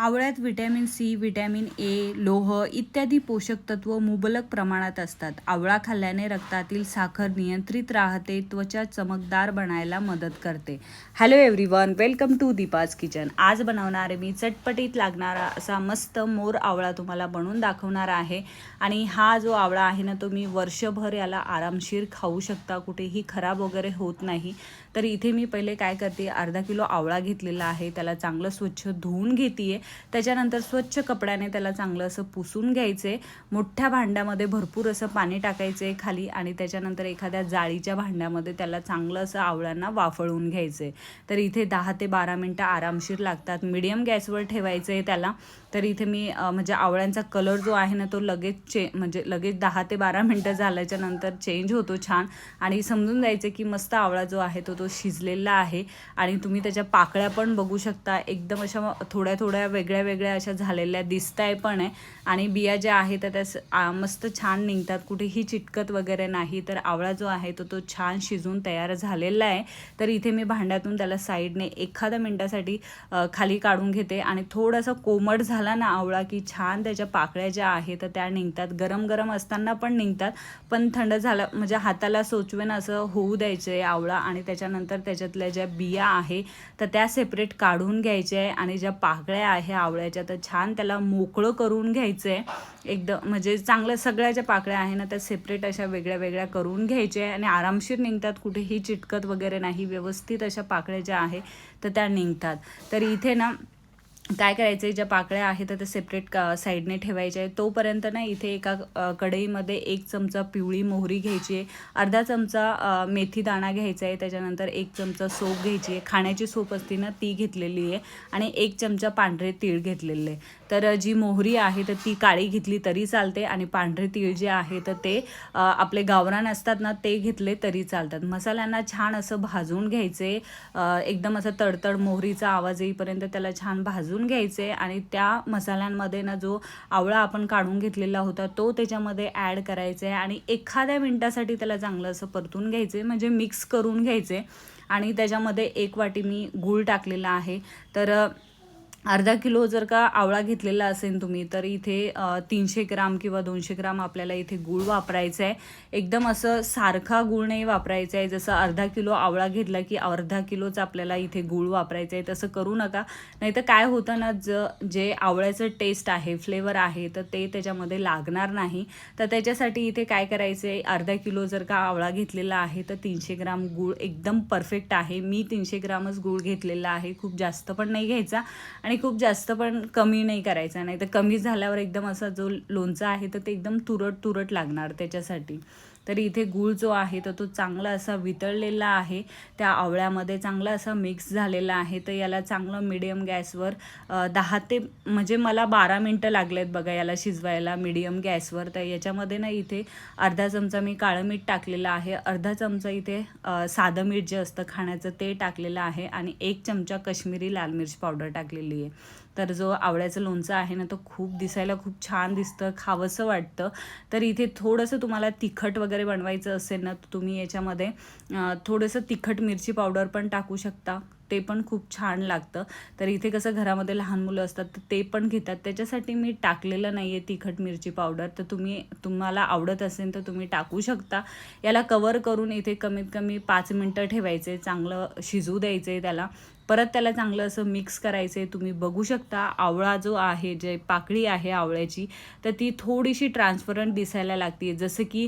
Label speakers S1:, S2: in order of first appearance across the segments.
S1: आवळ्यात vitamin C vitamin A लोह इत्यादी पोषक तत्व मुबलक प्रमाणात असतात. आवळा खाल्ल्याने रक्तातील साखर नियंत्रित राहते त्वचा चमकदार बनायला मदत करते. Hello everyone welcome to Deepa's kitchen आज बनवणारे मी चटपटीत लागणारा असा मस्त मोर आवळा तुम्हाला बनवून दाखवणार आहे. आणि हा जो आवळा आहे ना तुम्ही वर्षभर याला आरामशीर खाऊ शकता. कुठेही खराब वगैरे होत नाही. तर इथे मी पहिले काय करते अर्धा किलो आवळा घेतलेला आहे. त्याला चांगलं स्वच्छ धुवून घेते त्याच्यानंतर स्वच्छ कपड्याने त्याला चांगलं असं पुसून घ्यायचे. मोठ्या भांड्यामध्ये भरपूर असं पाणी टाकायचे खाली आणि त्याच्यानंतर एखाद्या जाळीच्या भांड्यामध्ये त्याला चांगलं असं आवळ्यांना वाफळून घ्यायचे. तर इथे दहा ते बारा मिनटं आरामशीर लागतात. मीडियम गॅसवर ठेवायचे त्याला. तर इथे मी म्हणजे आवळ्यांचा कलर जो आहे ना तो लगेच चे म्हणजे लगेच दहा ते बारा मिनटं झाल्याच्यानंतर चेंज होतो छान. आणि समजून जायचं की मस्त आवळा जो आहे तो तो शिजलेला आहे. आणि तुम्ही त्याच्या पाकळ्या पण बघू शकता. एकदम अशा थोड्या थोड्या वेगळ्या वेगळ्या अशा झालेल्या दिसताय पण आहे. आणि बिया ज्या आहेत त्या त्या स- मस्त छान निघतात. कुठेही चिटकत वगैरे नाही. तर आवळा जो आहे तो तो छान शिजून तयार झालेला आहे. तर इथे मी भांड्यातून त्याला साईडने एखाद्या मिनटासाठी खाली काढून घेते. आणि थोडासा कोमट झाला ना आवळा की छान त्याच्या पाकळ्या ज्या आहेत तर त्या निघतात. गरम गरम असताना पण निघतात. पण थंड झालं म्हणजे हाताला सोचवेन असं होऊ द्यायचं आहे आवळा. आणि त्याच्यानंतर त्याच्यातल्या ज्या बिया आहे तर त्या सेपरेट काढून घ्यायच्या आहे. आणि ज्या पाकळ्या आहे आवळ्याच्या तर छान त्याला मोकळं करून घ्यायचं आहे एकदम म्हणजे चांगलं सगळ्या ज्या पाकळ्या आहे ना त्या सेपरेट अशा वेगळ्या वेगळ्या करून घ्यायच्या आणि आरामशीर निघतात. कुठेही चिटकत वगैरे नाही व्यवस्थित अशा पाकळ्या ज्या आहे तर त्या निघतात. तर इथे ना काय करायचं आहे ज्या पाकळ्या आहेत तर त्या सेपरेट का साईडने ठेवायच्या आहे तोपर्यंत ना इथे एका कढईमध्ये एक चमचा पिवळी मोहरी घ्यायची आहे. अर्धा चमचा मेथी दाणा घ्यायचा आहे. त्याच्यानंतर एक चमचा सोप घ्यायची आहे. खाण्याची सोप असते ना ती घेतलेली आहे. आणि एक चमचा पांढरे तीळ घेतलेले आहे. तर जी मोहरी आहे तर ती काळी घेतली तरी चालते. आणि पांढरे तीळ जे आहे तर ते आपले गावरान असतात ना ते घेतले तरी चालतात. मसाल्यांना छान असं भाजून घ्यायचे. एकदम असं तडतड मोहरीचा आवाज येईपर्यंत त्याला छान भाजून घ्यायचे आणि त्या मसाल्यांमध्ये ना जो आवळा आपण काढून घेतलेला होता तो त्याच्यामध्ये ॲड करायचा आहे आणि एखाद्या मिनटासाठी त्याला चांगलं असं परतून घ्यायचे म्हणजे मिक्स करून घ्यायचे. आणि त्याच्यामध्ये एक वाटी मी गूळ टाकलेला आहे. तर अर्धा किलो जर का आवळा घेतलेला असेल तुम्ही तर इथे तीनशे ग्राम किंवा दोनशे ग्राम आपल्याला इथे गूळ वापरायचं आहे एकदम असं सारखा गूळ नाही वापरायचा आहे जसं अर्धा किलो आवळा घेतला की अर्धा किलोच आपल्याला इथे गूळ वापरायचं आहे तसं करू नका. नाही तर काय होतं ना ज जे आवळ्याचं टेस्ट आहे फ्लेवर आहे तर ते त्याच्यामध्ये लागणार नाही. तर त्याच्यासाठी इथे काय करायचं आहे अर्धा किलो जर का आवळा घेतलेला आहे तर तीनशे ग्राम गूळ एकदम परफेक्ट आहे. मी तीनशे ग्रामच गूळ घेतलेला आहे खूप जास्त पण नाही घ्यायचा. आणि खूप जास्त पण कमी नाही करायचा. नाही तर कमी झाल्यावर एकदम असा जो लोणचा आहे तर ते एकदम तुरट तुरट लागणार त्याच्यासाठी. तर इथे गूळ जो आहे तर तो चांगला असा वितळलेला आहे. त्या आवळ्यामध्ये चांगला असा मिक्स झालेला आहे. तर याला चांगलं मिडियम गॅसवर दहा ते म्हणजे मला बारा मिनटं लागलेत बघा याला शिजवायला मिडियम गॅसवर. तर याच्यामध्ये ना इथे अर्धा चमचा मी काळं मीठ टाकलेलं आहे. अर्धा चमचा इथे साधं मीठ जे असतं खाण्याचं ते टाकलेलं आहे. आणि एक चमचा कश्मीरी लाल मिरची पावडर टाकलेली आहे. तर जो आवळ्याचं लोणचं आहे ना तो खूप दिसायला खूप छान दिसतं खावंसं वाटतं. तर इथे थोडंसं तुम्हाला तिखट वगैरे बनवायचं असेल ना तर तुम्ही याच्यामध्ये थोडंसं तिखट मिरची पावडर पण टाकू शकता. ते पण खूप छान लागतं. तर इथे कसं घरामध्ये लहान मुलं असतात तर ते पण घेतात. त्याच्यासाठी मी टाकलेलं नाही आहे तिखट मिरची पावडर. तर तुम्ही तुम्हाला आवडत असेल तर तुम्ही टाकू शकता. याला कवर करून इथे कमीत कमी पाच मिनटं ठेवायचे. चांगलं शिजू द्यायचे त्याला. परत त्याला चांगलं असं मिक्स करायचं आहे तुम्ही बघू शकता आवळा जो आहे जे पाकळी आहे आवळ्याची तर ती थोडीशी ट्रान्सपरंट दिसायला लागते जसं की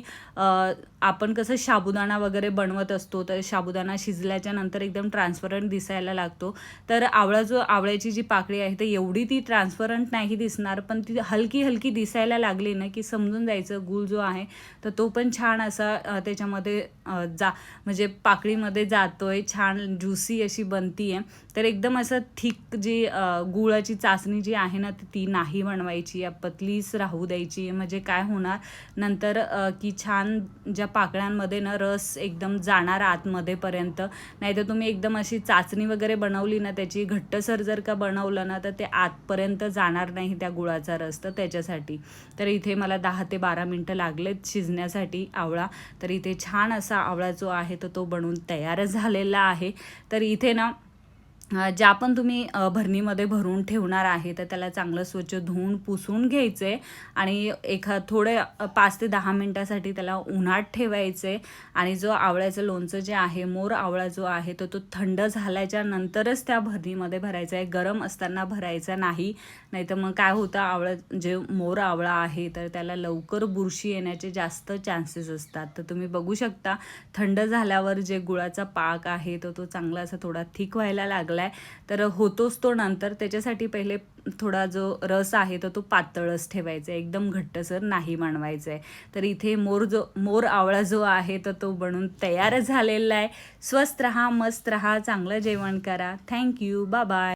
S1: आपण कसं साबुदाणा वगैरे बनवत असतो तर साबुदाणा शिजल्याच्या नंतर एकदम ट्रान्सपरंट दिसायला लागतो. तर आवळा जो आवळ्याची जी पाकळी आहे तर एवढी ती ट्रान्सपरंट नाही दिसणार पण ती हलकी हलकी दिसायला लागली ना की समजून जायचं गूळ जो आहे तर तो पण छान असा त्याच्यामध्ये जा म्हणजे पाकळीमध्ये जातोय छान ज्युसी अशी बनती आहे तर एकदम असं थिक जी गुळाची चाचणी जी आहे ना ती- ती नाही बनवायची या पतलीच राहू द्यायची. म्हणजे काय होणार? नंतर की छान ज्या पाकळ्यांमध्ये ना रस एकदम जाणार आतमध्येपर्यंत. नाही तर तुम्ही एकदम अशी चाचणी वगैरे बनवली ना त्याची घट्टसर जर का बनवलं ना तर ते आतपर्यंत जाणार नाही त्या गुळाचा रस तर त्याच्यासाठी. तर इथे मला दहा ते बारा मिनटं लागलेत शिजण्यासाठी आवळा. तर इथे छान असा आवळा जो आहे तर तो बनवून तयार झालेला आहे. तर इथे ना ज्या पण तुम्ही भरणीमध्ये भरून ठेवणार आहे तर त्याला चांगलं स्वच्छ धुवून पुसून घ्यायचं आहे आणि एखा थोडे पाच ते दहा मिनटासाठी त्याला उन्हात ठेवायचं आहे आणि जो आवळ्याचं लोणचं जे आहे मोर आवळा जो आहे तो तो थंड झाल्याच्या नंतरच त्या भरणीमध्ये भरायचा आहे. गरम असताना भरायचा नाही. नाहीतर मग काय होतं आवळं जे मोर आवळा आहे तर त्याला लवकर बुरशी येण्याचे जास्त चान्सेस असतात. तर तुम्ही बघू शकता थंड झाल्यावर जे गुळाचा पाक आहे तो तो चांगला असा थोडा थिक व्हायला लागला आहे तर होतोच तो नंतर. त्याच्यासाठी पहिले थोडा जो रस आहे तर तो पातळच ठेवायचा आहे एकदम घट्टसर नाही मांडवायचा आहे तर इथे मोर जो मोर आवळा जो आहे तर तो बनून तयार झालेला आहे. स्वस्त रहा मस्त रहा चांगलं जेवण करा. Thank you bye